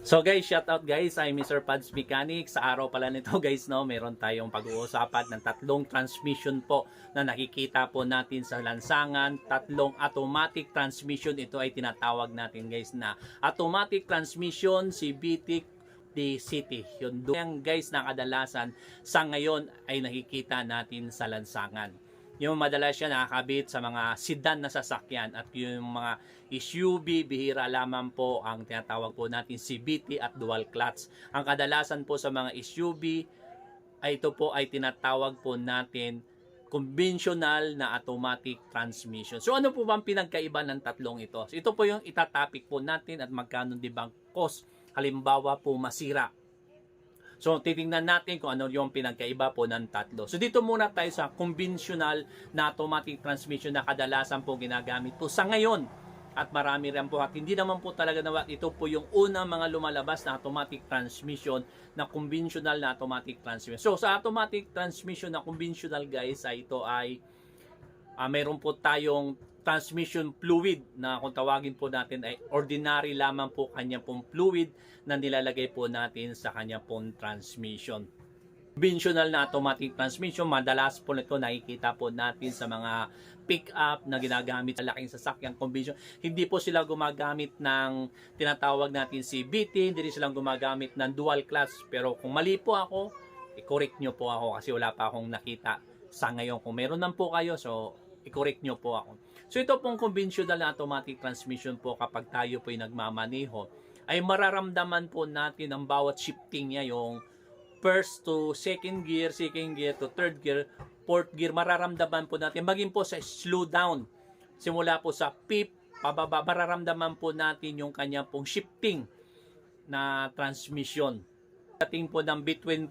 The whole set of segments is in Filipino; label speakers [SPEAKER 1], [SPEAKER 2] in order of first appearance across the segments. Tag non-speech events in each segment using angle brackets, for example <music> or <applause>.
[SPEAKER 1] So guys, shout out guys, I'm Mr. Pads Mechanic. Sa araw pala nito <laughs> guys, no, meron tayong pag-uusapan ng tatlong transmission po na nakikita po natin sa lansangan. Tatlong automatic transmission. Ito ay tinatawag natin guys na automatic transmission CVT the city. Yun doon guys na kadalasan sa ngayon ay nakikita natin sa lansangan. Yung madalas siya nakakabit sa mga sedan na sasakyan at yung mga SUV, bihira lamang po ang tinatawag po natin CVT at dual clutch. Ang kadalasan po sa mga SUV ay ito po ay tinatawag po natin conventional na automatic transmission. So ano po bang pinagkaiba ng tatlong ito? So, ito po yung itatopic po natin at magkano di bang cost halimbawa po masira So, titingnan natin kung ano yung pinagkaiba po ng tatlo. So, dito muna tayo sa conventional na automatic transmission na kadalasan po ginagamit po sa ngayon. At marami rin po at hindi naman po talaga na ito po yung unang mga lumalabas na automatic transmission na conventional na automatic transmission. So, sa automatic transmission na conventional guys, ay ito ay ah, meron po tayong transmission fluid na kung tawagin po natin ay ordinary lamang po kanya pong fluid na nilalagay po natin sa kanya pong transmission. Conventional na automatic transmission, madalas po nito nakikita po natin sa mga pick-up na ginagamit sa laking sasakyan convention. Hindi po sila gumagamit ng tinatawag natin CVT, hindi rin silang gumagamit ng dual clutch. Pero kung mali po ako, i-correct nyo po ako kasi wala pa akong nakita sa ngayon. Kung meron nan po kayo, so i-correct nyo po ako. So ito pong conventional na automatic transmission po kapag tayo po ay nagmamaneho, ay mararamdaman po natin ang bawat shifting niya yung first to second gear, second gear to third gear, fourth gear, mararamdaman po natin. Maging po sa slow down, simula po sa pip, pababa, mararamdaman po natin yung kanya pong shifting na transmission. Dating po ng between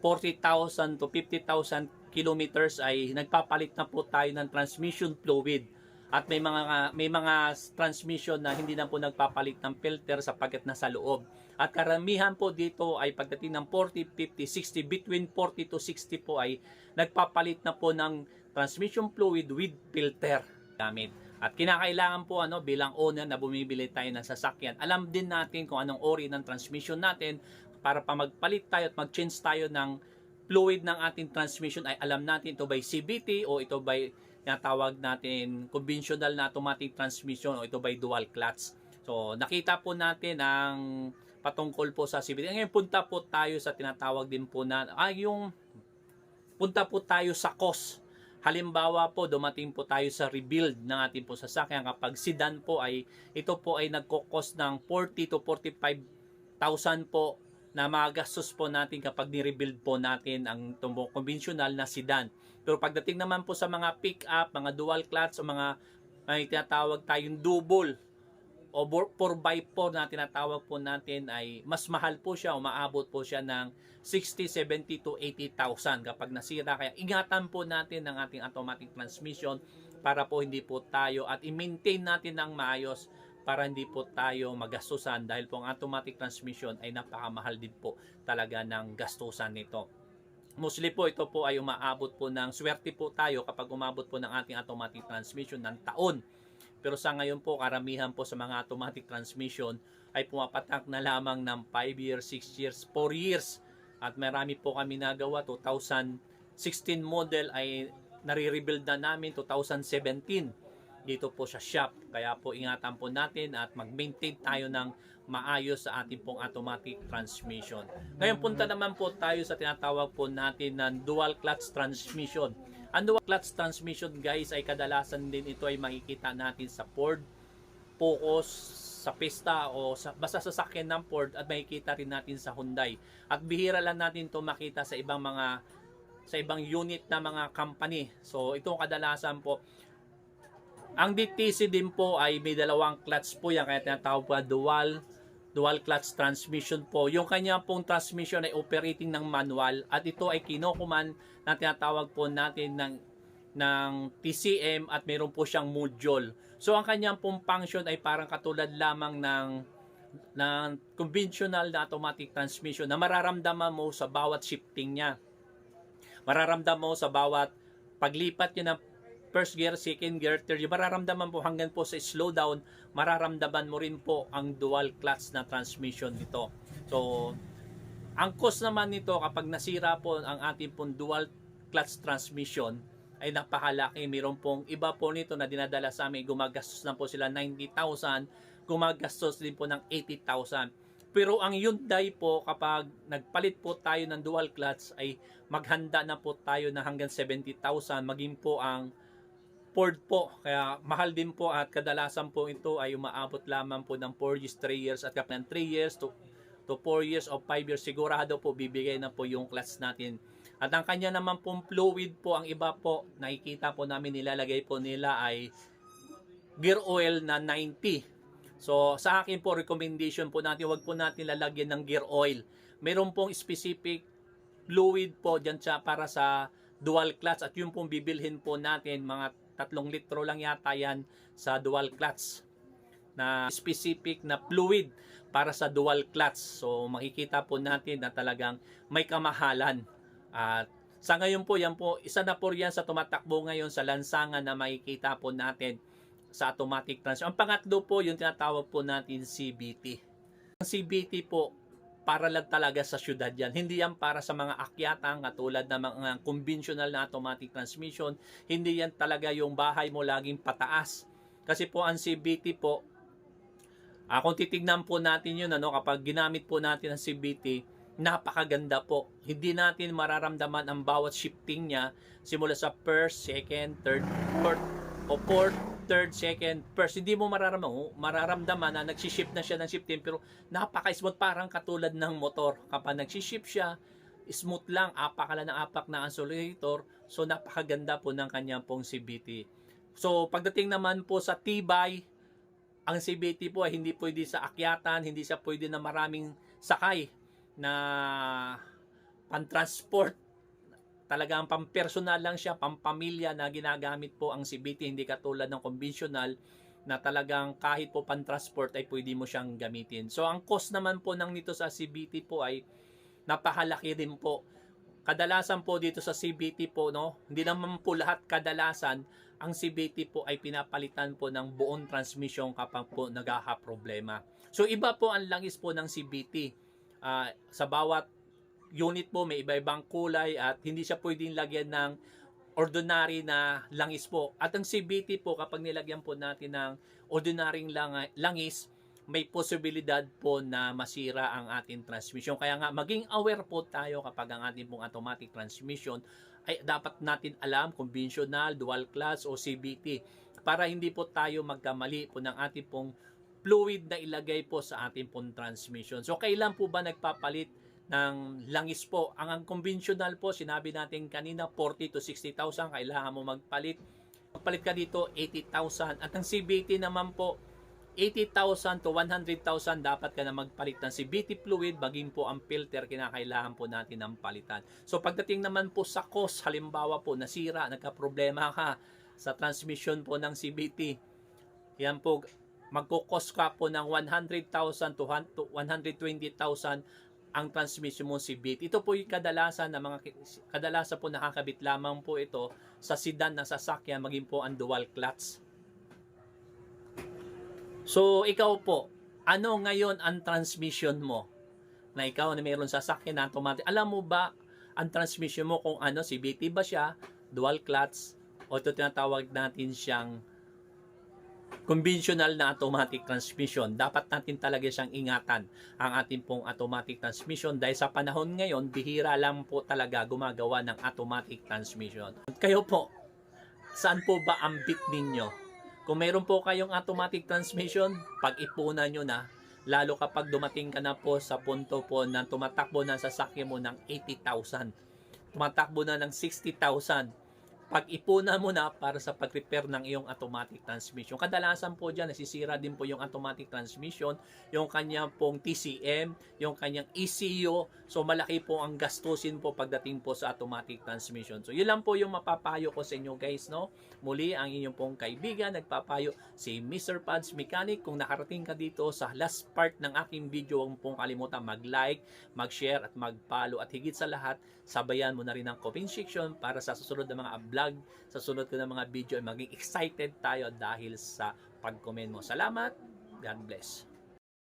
[SPEAKER 1] 40,000 to 50,000 kilometers ay nagpapalit na po tayo ng transmission fluid. At may mga may mga transmission na hindi na po nagpapalit ng filter sapagkat nasa loob. At karamihan po dito ay pagdating ng 40, 50, 60, between 40 to 60 po ay nagpapalit na po ng transmission fluid with filter gamit. At kinakailangan po ano bilang owner na bumibili tayo ng sasakyan, alam din natin kung anong ori ng transmission natin para pa magpalit tayo at mag-change tayo ng fluid ng ating transmission ay alam natin ito by CVT o ito by tinatawag natin conventional na automatic transmission o ito by dual clutch. So nakita po natin ang patungkol po sa CVT. Ngayon punta po tayo sa tinatawag din po na ay yung punta po tayo sa cost. Halimbawa po, dumating po tayo sa rebuild ng ating po sasakyan. Kapag sedan po ay, ito po ay nagkokos ng 40 to 45,000 po na magastos po natin kapag ni-rebuild po natin ang tumbo conventional na sedan. Pero pagdating naman po sa mga pick-up, mga dual clutch o mga may tinatawag tayong double o 4x4 na tinatawag po natin ay mas mahal po siya, umaabot po siya ng 60, 70 to 80,000 kapag nasira. Kaya ingatan po natin ang ating automatic transmission para po hindi po tayo at i-maintain natin ng maayos para hindi po tayo magastusan dahil po ang automatic transmission ay napakamahal din po talaga ng gastusan nito. Mostly po ito po ay umaabot po ng swerte po tayo kapag umabot po ng ating automatic transmission ng taon. Pero sa ngayon po, karamihan po sa mga automatic transmission ay pumapatak na lamang ng 5 years, 6 years, 4 years. At marami po kami nagawa, 2016 model ay nare-rebuild na namin 2017 dito po sa shop. Kaya po ingatan po natin at mag-maintain tayo ng maayos sa ating pong automatic transmission. Ngayon punta naman po tayo sa tinatawag po natin ng dual clutch transmission. Ang dual clutch transmission guys ay kadalasan din ito ay makikita natin sa Ford, Focus, sa Pista o sa, basta sa sakyan ng Ford at makikita rin natin sa Hyundai. At bihira lang natin ito makita sa ibang mga sa ibang unit na mga company. So ito kadalasan po ang DTC din po ay may dalawang clutch po yan kaya tinatawag po dual dual clutch transmission po. Yung kanya pong transmission ay operating ng manual at ito ay kinokuman na tinatawag po natin ng ng TCM at mayroon po siyang module. So ang kanyang pong function ay parang katulad lamang ng ng conventional na automatic transmission na mararamdaman mo sa bawat shifting niya. Mararamdaman mo sa bawat paglipat niya ng first gear, second gear, third gear, mararamdaman po hanggang po sa slowdown, mararamdaman mo rin po ang dual clutch na transmission nito. So, ang cost naman nito kapag nasira po ang ating pong dual clutch transmission ay napakalaki. Mayroon pong iba po nito na dinadala sa amin, gumagastos na po sila 90,000, gumagastos din po ng 80,000. Pero ang Hyundai po kapag nagpalit po tayo ng dual clutch ay maghanda na po tayo na hanggang 70,000 maging po ang Ford po. Kaya mahal din po at kadalasan po ito ay umaabot lamang po ng 4 years, 3 years at ng 3 years to, to 4 years o 5 years sigurado po bibigay na po yung clutch natin. At ang kanya naman pong fluid po ang iba po nakikita po namin nilalagay po nila ay gear oil na 90 So, sa akin po, recommendation po natin, wag po natin lalagyan ng gear oil. Meron pong specific fluid po dyan siya para sa dual clutch at yung pong bibilhin po natin, mga tatlong litro lang yata yan sa dual clutch na specific na fluid para sa dual clutch. So, makikita po natin na talagang may kamahalan. At sa ngayon po, yan po, isa na po yan sa tumatakbo ngayon sa lansangan na makikita po natin sa automatic transmission. Ang pangatlo po, yung tinatawag po natin CBT. Ang CBT po, para lang talaga sa syudad yan. Hindi yan para sa mga akyatang katulad ng mga conventional na automatic transmission. Hindi yan talaga yung bahay mo laging pataas. Kasi po ang CBT po, ah, kung titignan po natin yun, ano, kapag ginamit po natin ang CBT, napakaganda po. Hindi natin mararamdaman ang bawat shifting niya simula sa first, second, third, fourth, o fourth, third, second, first, hindi mo mararamdaman, mararamdaman na nagsishift na siya ng shifting pero napaka-smooth parang katulad ng motor. Kapag nagsishift siya, smooth lang, apak lang ng apak na accelerator, so napakaganda po ng kanyang pong CBT. So pagdating naman po sa tibay, ang CBT po ay hindi pwede sa akyatan, hindi siya pwede na maraming sakay na pantransport talagang pampersonal lang siya, pampamilya na ginagamit po ang CBT, hindi katulad ng conventional na talagang kahit po pantransport ay pwede mo siyang gamitin. So ang cost naman po ng nito sa CBT po ay napakalaki din po. Kadalasan po dito sa CBT po, no, hindi naman po lahat kadalasan, ang CBT po ay pinapalitan po ng buong transmission kapag po nagaha problema. So iba po ang langis po ng CBT. Ah, sa bawat unit po may iba-ibang kulay at hindi siya pwedeng lagyan ng ordinary na langis po. At ang CBT po kapag nilagyan po natin ng ordinaryong lang- langis, may posibilidad po na masira ang ating transmission. Kaya nga maging aware po tayo kapag ang ating pong automatic transmission ay dapat natin alam conventional, dual class o CBT para hindi po tayo magkamali po ng ating pong fluid na ilagay po sa ating pong transmission. So kailan po ba nagpapalit ng langis po. Ang, ang conventional po, sinabi natin kanina, 40 to 60,000, kailangan mo magpalit. Magpalit ka dito, 80,000. At ang CBT naman po, 80,000 to 100,000 dapat ka na magpalit ng CBT fluid, baging po ang filter, kinakailangan po natin ng palitan. So pagdating naman po sa cost, halimbawa po, nasira, nagka-problema ka sa transmission po ng CBT, yan po, magkukos ka po ng 100,000 to 120,000 ang transmission mo CBT. Ito po yung kadalasan na mga kadalasan po nakakabit lamang po ito sa sedan na sasakyan maging po ang dual clutch. So ikaw po, ano ngayon ang transmission mo? Na ikaw na mayroon sasakyan na automatic. Alam mo ba ang transmission mo kung ano CBT ba siya, dual clutch o ito tinatawag natin siyang conventional na automatic transmission. Dapat natin talaga siyang ingatan ang ating pong automatic transmission dahil sa panahon ngayon, bihira lang po talaga gumagawa ng automatic transmission. Kayo po, saan po ba ang bit ninyo? Kung meron po kayong automatic transmission, pag-ipunan nyo na, lalo kapag dumating ka na po sa punto po na tumatakbo na sa sasakyan mo ng 80,000, tumatakbo na ng 60,000, pag-ipunan mo na para sa pag-repair ng iyong automatic transmission. Kadalasan po dyan, nasisira din po yung automatic transmission, yung kanyang pong TCM, yung kanyang ECU. So, malaki po ang gastusin po pagdating po sa automatic transmission. So, yun lang po yung mapapayo ko sa inyo guys, no? Muli, ang inyong pong kaibigan, nagpapayo si Mr. Pads Mechanic. Kung nakarating ka dito sa last part ng aking video, huwag pong kalimutan mag-like, mag-share at mag-follow. At higit sa lahat, sabayan mo na rin ang comment section para sa susunod na mga vlog, sa sunod ko na mga video, maging excited tayo dahil sa pag-comment mo. Salamat. God bless.